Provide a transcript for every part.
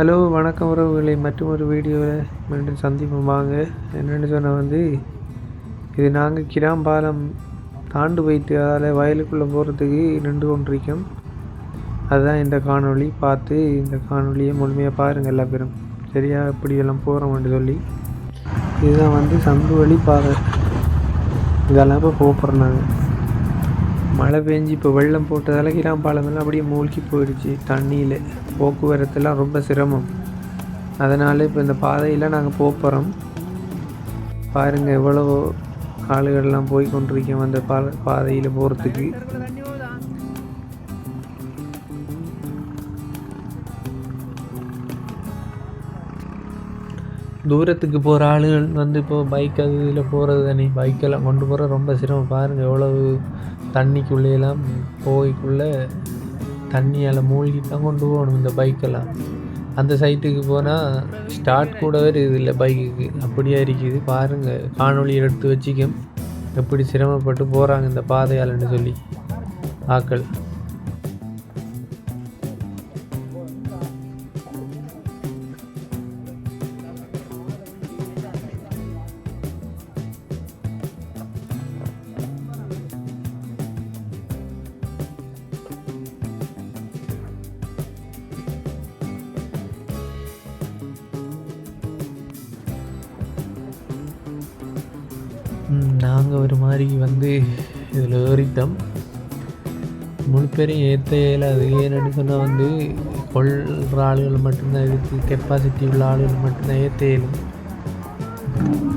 Hello வணக்கம் உறவுகளை. மற்றும் ஒரு வீடியோவில் மீண்டும் சந்திப்போம். வாங்க என்னென்னு சொன்னால் வந்து இது நாங்கள் கிராம்பாலம் தாண்டு போயிட்டு அதில் வயலுக்குள்ளே போகிறதுக்கு நின்று கொண்டிருக்கோம். அதுதான் இந்த காணொளி. பார்த்து இந்த காணொலியை முழுமையாக பாருங்கள் எல்லா பேரும் சரியா? இப்படியெல்லாம் போகிறோம்னு சொல்லி. இதுதான் வந்து சந்து வழி பாதை இதெல்லாம் இப்போ போகிறோம் நாங்கள் மழை பெஞ்சு இப்போ வெள்ளம் போட்டதால கிராம்பாலமெல்லாம் அப்படியே மூழ்கி போயிடுச்சு. தண்ணியில். போக்குவரத்துலாம் ரொம்ப சிரமம். அதனால் இப்போ இந்த பாதையில் நாங்கள் போகிறோம் பாருங்கள் எவ்வளோ ஆளுகள்லாம் போய் கொண்டிருக்கோம் அந்த பா பாதையில் போகிறதுக்கு தூரத்துக்கு போகிற ஆளுகள் வந்து இப்போ பைக் அது இதில் போகிறது தானே. பைக்கெல்லாம் கொண்டு போகிற ரொம்ப சிரமம். பாருங்கள் எவ்வளவு தண்ணிக்குள்ளேயெல்லாம் போய்க்குள்ளே தண்ணியால் மூழ்கி தான் கொண்டு போகணும் இந்த பைக்கெல்லாம். அந்த சைட்டுக்கு போனால் ஸ்டார்ட் கூடவே இல்லை பைக்குக்கு. அப்படியே இருக்குது பாருங்கள் காணொலி எடுத்து வச்சுக்கும் எப்படி சிரமப்பட்டு போகிறாங்க இந்த பாதையாலன்னு சொல்லி. ஆக்கள். நாங்கள் ஒரு மாதிரி வந்து இதில் ஏறிட்டோம். முழு பேரையும் ஏற்ற இயலாது ஏன்னு சொன்னால் வந்து கொள்கிற ஆளுகள் மட்டும்தான் இதுக்கு கெப்பாசிட்டி உள்ள ஆளுகள் மட்டும்தான் ஏற்ற இயலும்.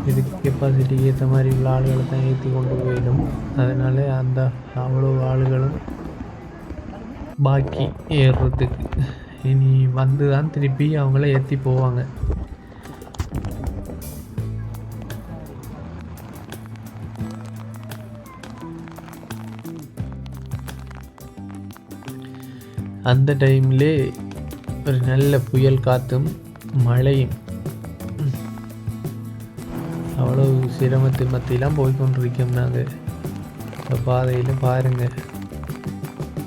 இதுக்கு கெப்பாசிட்டிக்கு ஏற்ற மாதிரி உள்ள ஆளுகளை தான் ஏற்றி கொண்டு போயிடும். அதனால் அந்த அவ்வளோ ஆளுகளும் பாக்கி ஏறுறதுக்கு. இனி வந்து தான் திருப்பி அவங்கள ஏற்றி போவாங்க. அந்த டைம்லே ஒரு நல்ல புயல் காற்றும் மழையும். அவ்வளோ சிரமத்தை மத்தியெல்லாம் போய் கொண்டிருக்கோம் நாங்கள் இந்த பாதையில் பாருங்கள்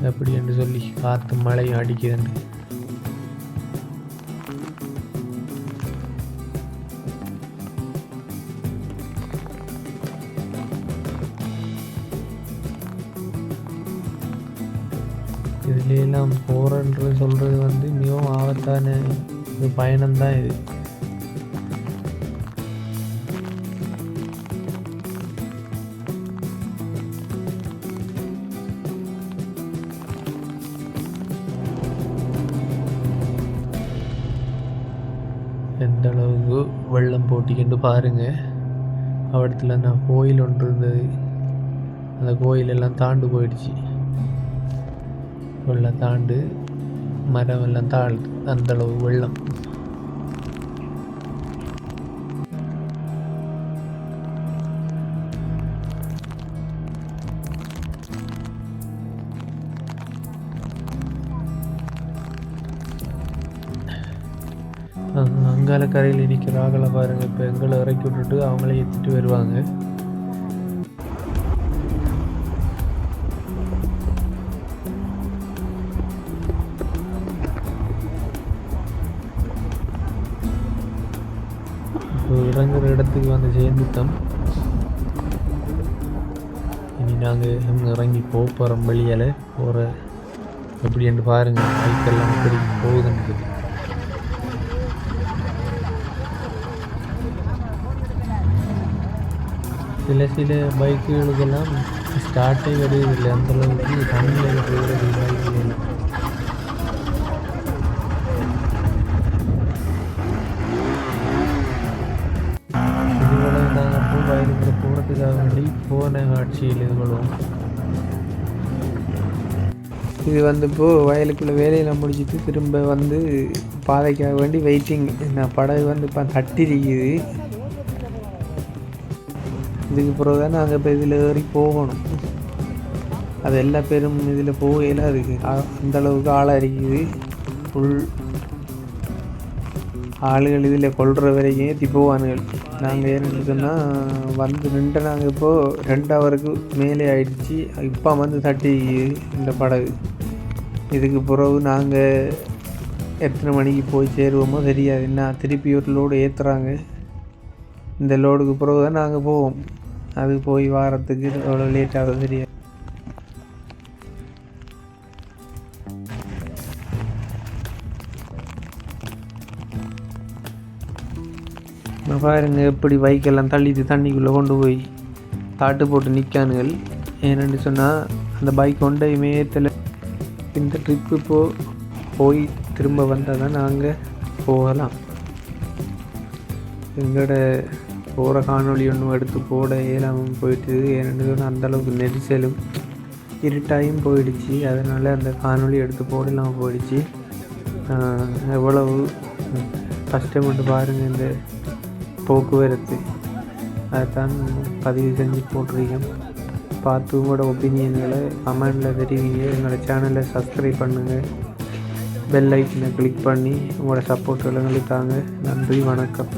அப்படி என்று சொல்லி காற்று மழையும் அடிக்குதுன்னு இதுலாம் போகிறன்றது சொல்கிறது வந்து மிகவும் ஆபத்தான ஒரு பயணம்தான் இது. எந்த அளவுக்கு வெள்ளம் போட்டிக்கிட்டு பாருங்கள் அவடத்தில் நான் கோயில் ஒன்று இருந்தது. அந்த கோயிலெல்லாம் தாண்டு போயிடுச்சு. வெள்ளம் தாண்டு மரம் எல்லாம் தாழ்த்து அந்தளவு வெள்ளம். அங்கால கரையில் நிற்கிற ஆகலை பாருங்கள் இப்போ எங்களை இறக்கி விட்டுட்டு அவங்களே ஏற்றிட்டு வருவாங்க. இறங்குற இடத்துக்கு வந்து சேர்ந்துட்டோம் இனி நாங்கள் இறங்கி போக போகிறோம் வெளியில் போகிற எப்படின்னு பாருங்கள் பைக்கெல்லாம் எப்படி போகுதுன்னு சொல்லி சில சில பைக்குகளுக்கெல்லாம் ஸ்டார்ட்டே வருவதில்லை அந்தளவுக்கு தண்ணியில் இருக்கிறது பைக்குகள் காட்சியில் இதுகளும் இது வந்து இப்போது வயலுக்குள்ளே வேலையெல்லாம் முடிச்சுட்டு திரும்ப வந்து பாதைக்காக வேண்டி வெயிட்டிங் நான் படகு வந்து இப்போ தட்டிருக்குது. இதுக்கு பிறகு தான் நாங்கள் இப்போ இதில் ஏறி போகணும். அது எல்லா பேரும் இதில் போகையில் அதுக்கு அந்தளவுக்கு ஆளாக இருக்குது. ஃபுல் ஆளுகள் இதில் கொள்கிற வரைக்கும் ஏற்றி போவானுகள் நாங்கள் ஏன்னு சொன்னால் வந்து நின்று நாங்கள் இப்போது ரெண்டு ஹவருக்கு மேலே ஆயிடுச்சு. இப்போ வந்து தட்டி இந்த படகு. இதுக்கு பிறகு நாங்கள் எத்தனை மணிக்கு போய் சேருவோமோ தெரியாது. என்ன திருப்பி ஒரு லோடு ஏற்றுறாங்க இந்த லோடுக்கு பிறகு தான் நாங்கள் போவோம். அது போய் வாரத்துக்கு எவ்வளோ லேட் ஆகுது தெரியாது. பாருங்க எப்படி பைக்கெல்லாம் தள்ளிட்டு தண்ணிக்குள்ளே கொண்டு போய் தாட்டு போட்டு நிற்கானுகள். ஏன்னு சொன்னால் அந்த பைக் கொண்ட இமயத்தில் இந்த ட்ரிப்பு போ போய் திரும்ப வந்தால் தான் நாங்கள் போகலாம். எங்களோட போகிற காணொலி ஒன்றும் எடுத்து போட இயலாமல் போயிட்டு ஏன்னு சொன்னால் அந்தளவுக்கு நெரிசலும் இருட்டாயும் போயிடுச்சு. அதனால் அந்த காணொலி எடுத்து போடலாம் போயிடுச்சு. எவ்வளவு கஷ்டப்பட்டு பாருங்கள் இந்த போக்குவரத்து. அதைத்தான் பதிவு செஞ்சு போட்டிருக்கேன். பார்த்து உங்களோட ஒப்பீனியன்களை கமெண்டில் தெரிவிங்க. எங்களோட சேனலை சப்ஸ்கிரைப் பண்ணுங்கள் பெல் ஐக்கனை கிளிக் பண்ணி உங்களோட சப்போர்ட் எங்களுக்கு தாங்க நன்றி வணக்கம்.